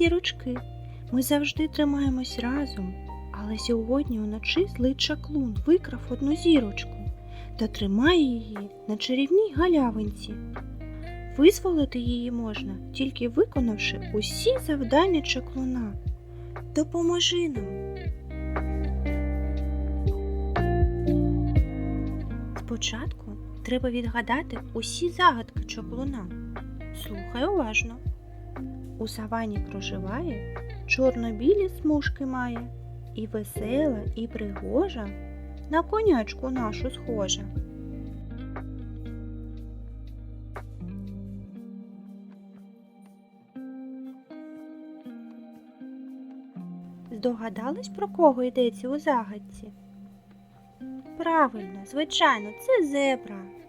зірочки. Ми завжди тримаємось разом, але сьогодні уночі злий чаклун викрав одну зірочку та тримає її на чарівній галявинці. Визволити її можна, тільки виконавши усі завдання чаклуна. Допоможи нам. Спочатку треба відгадати усі загадки чаклуна. Слухай уважно. У савані проживає, чорно-білі смужки має, і весела, і пригожа, на конячку нашу схожа. Здогадались, про кого йдеться у загадці? Правильно, звичайно, це зебра.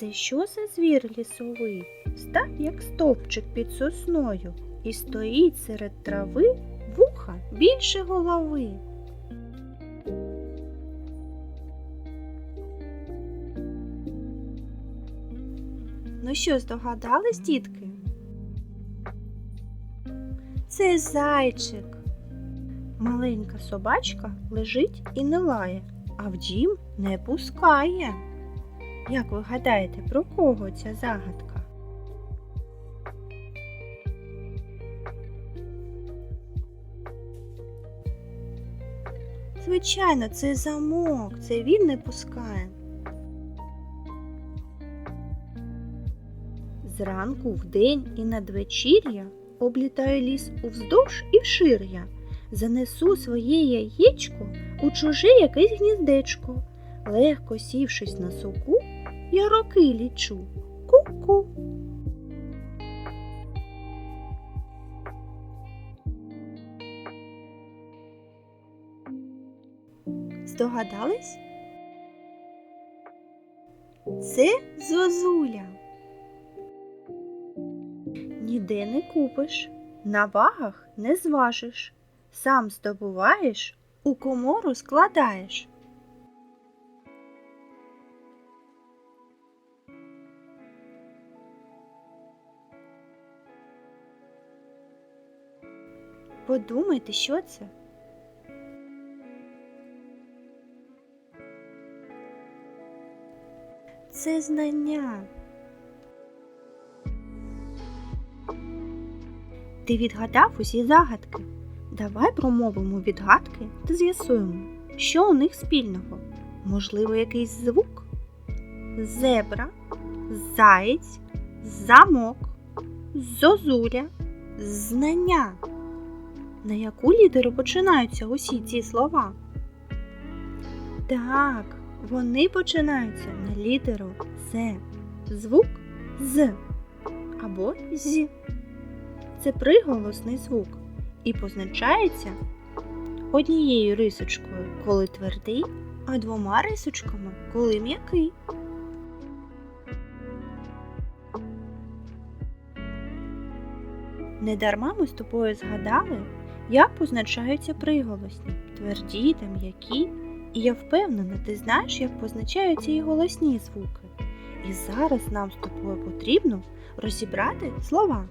Це що за звір лісовий? Став як стовпчик під сосною і стоїть серед трави вуха більше голови. Ну що, здогадались, дітки? Це зайчик. Маленька собачка лежить і не лає, а в дім не пускає. Як ви гадаєте, про кого ця загадка? Звичайно, це замок, це він не пускає. Зранку, вдень і надвечір'я облітаю ліс увздовж і вшир'я. Занесу своє яєчко у чуже якесь гніздечко. Легко сівшись на суку, я роки лічу. Ку-ку. Здогадались? Це зозуля. Ніде не купиш, на вагах не зважиш, сам здобуваєш, у комору складаєш. Подумайте, що це? Це знання. Ти відгадав усі загадки. Давай промовимо відгадки та з'ясуємо, що у них спільного. Можливо, якийсь звук? Зебра, заєць, замок, зозуля, знання. На яку літеру починаються усі ці слова? Так, вони починаються на літеру З. Звук з або з. Це приголосний звук і позначається однією рисочкою, коли твердий, а двома рисочками, коли м'який. Недарма ми з тобою згадали, як позначаються приголосні, тверді та м'які, і я впевнена, ти знаєш, як позначаються і голосні звуки. І зараз нам з тобою потрібно розібрати слова.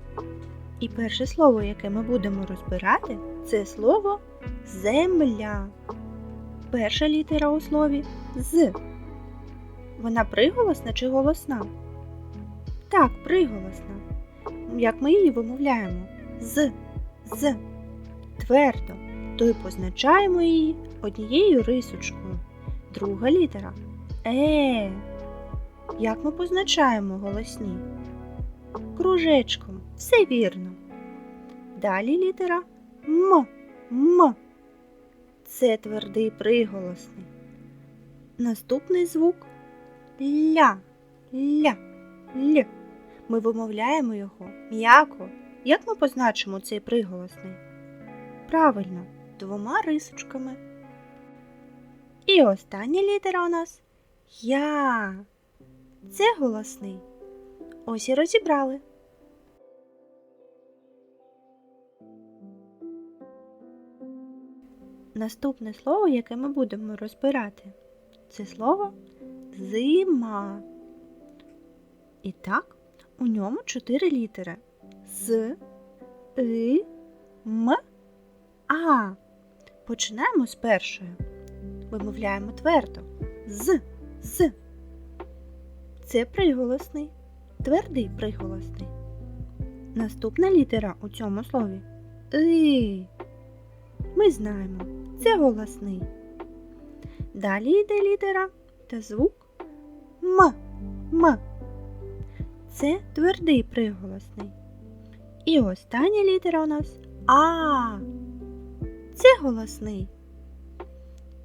І перше слово, яке ми будемо розбирати, це слово земля. Перша літера у слові з. Вона приголосна чи голосна? Так, приголосна. Як ми її вимовляємо? З, з. Твердо, то й позначаємо її однією рисочкою. Друга літера Е. Як ми позначаємо голосні? Кружечком. Все вірно. Далі літера М. М. Це твердий приголосний. Наступний звук ля. Ля. Л. Ми вимовляємо його м'яко. Як ми позначимо цей приголосний? Правильно, двома рисочками. І остання літера у нас Я. Це голосний. Ось і розібрали. Наступне слово, яке ми будемо розбирати, це слово зима. І так, у ньому чотири літери з, И, М, А. Починаємо з першої. Вимовляємо твердо. З, з. Це приголосний, твердий приголосний. Наступна літера у цьому слові И. Ми знаємо, це голосний. Далі йде літера та звук М. М. Це твердий приголосний. І остання літера у нас А. Це голосний.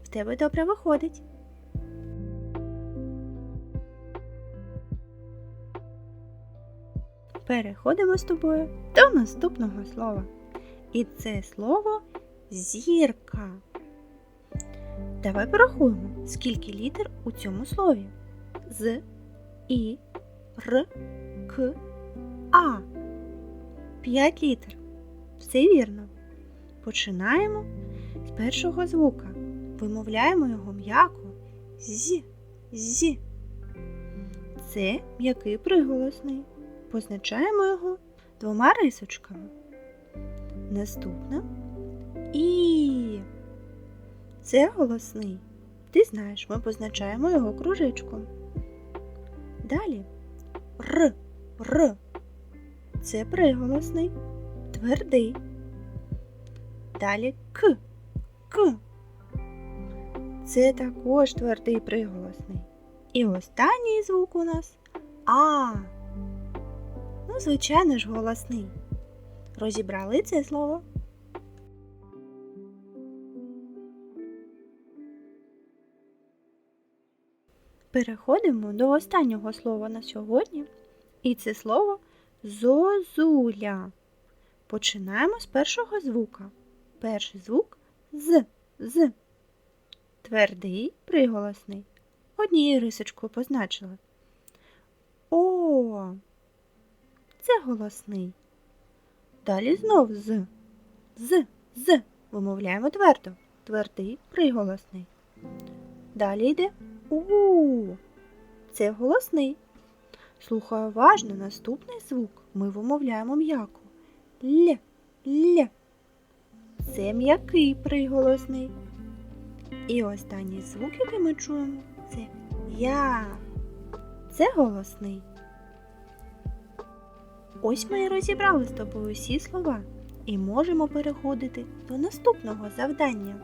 В тебе добре виходить. Переходимо з тобою до наступного слова. І це слово зірка. Давай порахуємо, скільки літер у цьому слові. З, І, Р, К, А. П'ять літер. Все вірно. Починаємо з першого звука. Вимовляємо його м'яко з, з. Це м'який приголосний. Позначаємо його двома рисочками. Наступна І. Це голосний. Ти знаєш, ми позначаємо його кружечком. Далі Р. Р. Це приголосний, твердий. Далі К. К. Це також твердий приголосний. І останній звук у нас А. Ну, звичайно ж, голосний. Розібрали це слово? Переходимо до останнього слова на сьогодні. І це слово зозуля. Починаємо з першого звука. Перший звук з, з. Твердий приголосний. Однією рисочкою позначили. О. Це голосний. Далі знов з. З, з. Вимовляємо твердо. Твердий приголосний. Далі йде у. Це голосний. Слухай уважно наступний звук. Ми вимовляємо м'яко. Л, л. Це м'який приголосний. І останній звук, який ми чуємо, це я. Це голосний. Ось ми і розібрали з тобою всі слова і можемо переходити до наступного завдання.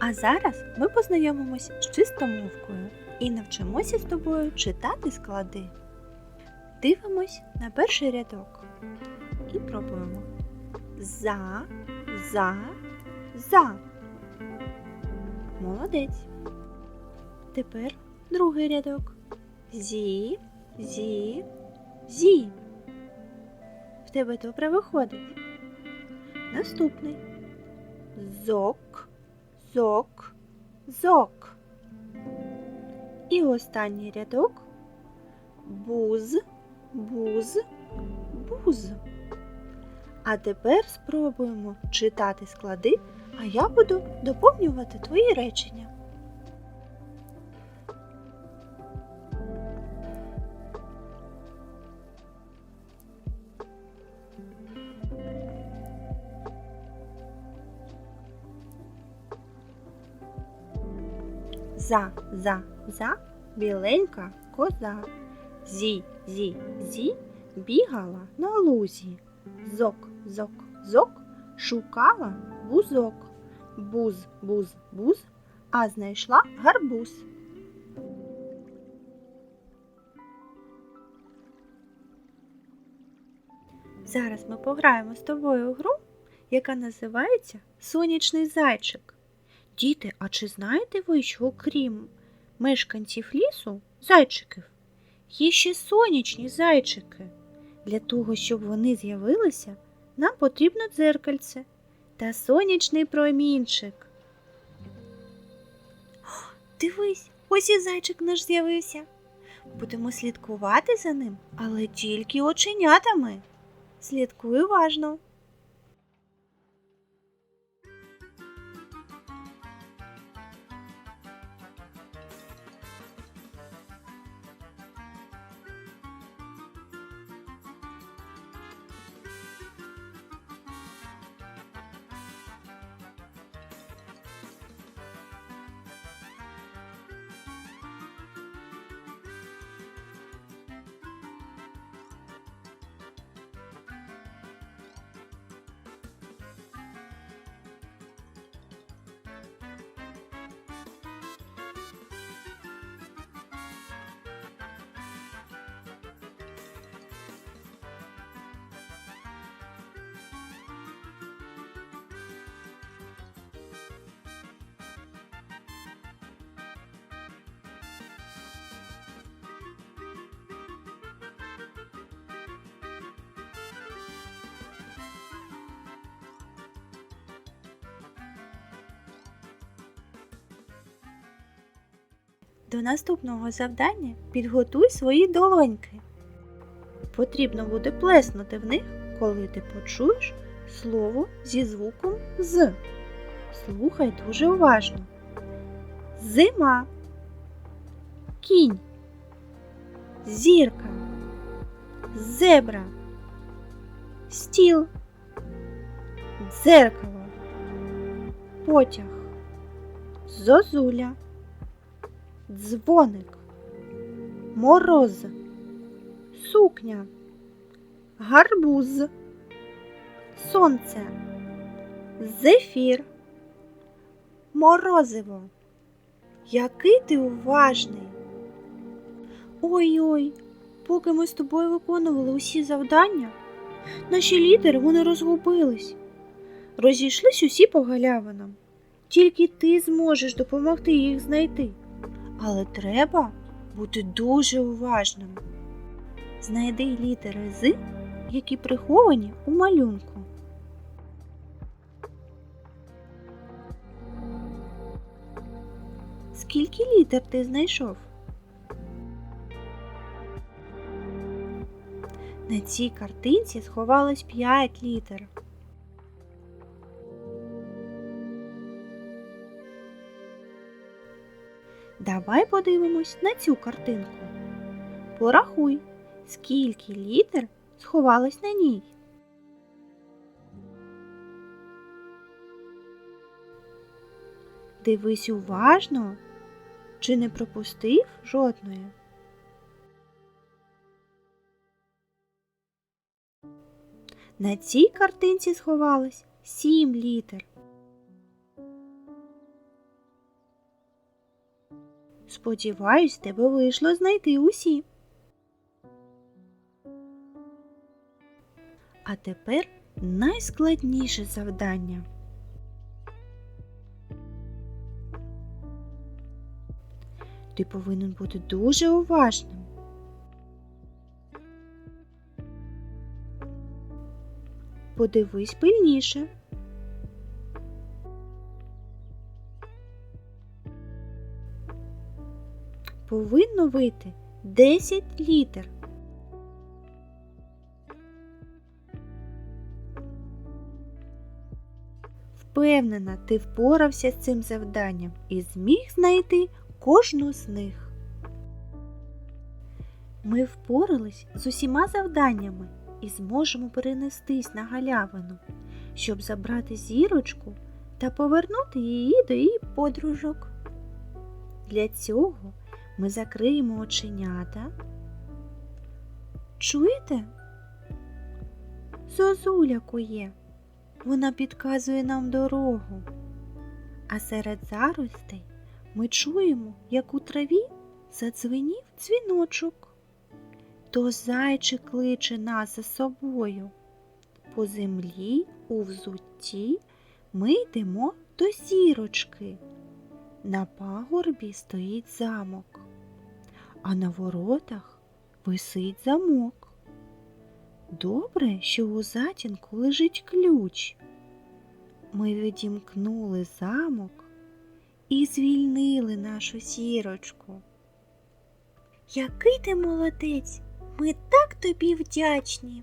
А зараз ми познайомимось з чистомовкою і навчимося з тобою читати склади. Дивимось на перший рядок і пробуємо за, за, за. Молодець. Тепер другий рядок. Зі, зі, зі. В тебе добре виходить. Наступний. Зок, зок, зок. І останній рядок. Буз, буз, буз. А тепер спробуємо читати склади, а я буду доповнювати твої речення. За, за, за, біленька коза. Зі, зі, зі, бігала на лузі. Зок, зок, зок, шукала бузок. Буз, буз, буз, а знайшла гарбуз. Зараз ми пограємо з тобою гру, яка називається Сонячний зайчик. Діти, а чи знаєте ви, що окрім мешканців лісу, зайчиків, є ще сонячні зайчики? Для того, щоб вони з'явилися, нам потрібно дзеркальце та сонячний промінчик. Дивись, ось і зайчик наш з'явився. Будемо слідкувати за ним, але тільки оченятами. Слідкуй уважно. До наступного завдання підготуй свої долоньки. Потрібно буде плеснути в них, коли ти почуєш слово зі звуком з. Слухай дуже уважно. Зима, кінь, зірка, зебра, стіл, дзеркало, потяг, зозуля, дзвоник, мороз, сукня, гарбуз, сонце, зефір, морозиво. Який ти уважний. Ой-ой, поки ми з тобою виконували усі завдання, наші літери вони розгубились. Розійшлись усі по галявинам. Тільки ти зможеш допомогти їх знайти. Але треба бути дуже уважним. Знайди літери з, які приховані у малюнку. Скільки літер ти знайшов? На цій картинці сховалось 5 літер. Давай подивимось на цю картинку. Порахуй, скільки літер сховалось на ній. Дивись уважно, чи не пропустив жодної. На цій картинці сховалось сім літер. Сподіваюсь, тебе вийшло знайти усі. А тепер найскладніше завдання. Ти повинен бути дуже уважним. Подивись пильніше. Повинно вийти 10 літер. Впевнена, ти впорався з цим завданням і зміг знайти кожну з них. Ми впорались з усіма завданнями і зможемо перенестись на галявину, щоб забрати зірочку та повернути її до її подружок. Для цього ми закриємо оченята. Чуєте? Зозуля кує. Вона підказує нам дорогу. А серед заростей ми чуємо, як у траві задзвенів дзвіночок. То зайчик кличе нас за собою. По землі у взутті ми йдемо до зірочки. На пагорбі стоїть замок, а на воротах висить замок. Добре, що у затінку лежить ключ. Ми відімкнули замок і звільнили нашу сірочку. Який ти молодець! Ми так тобі вдячні.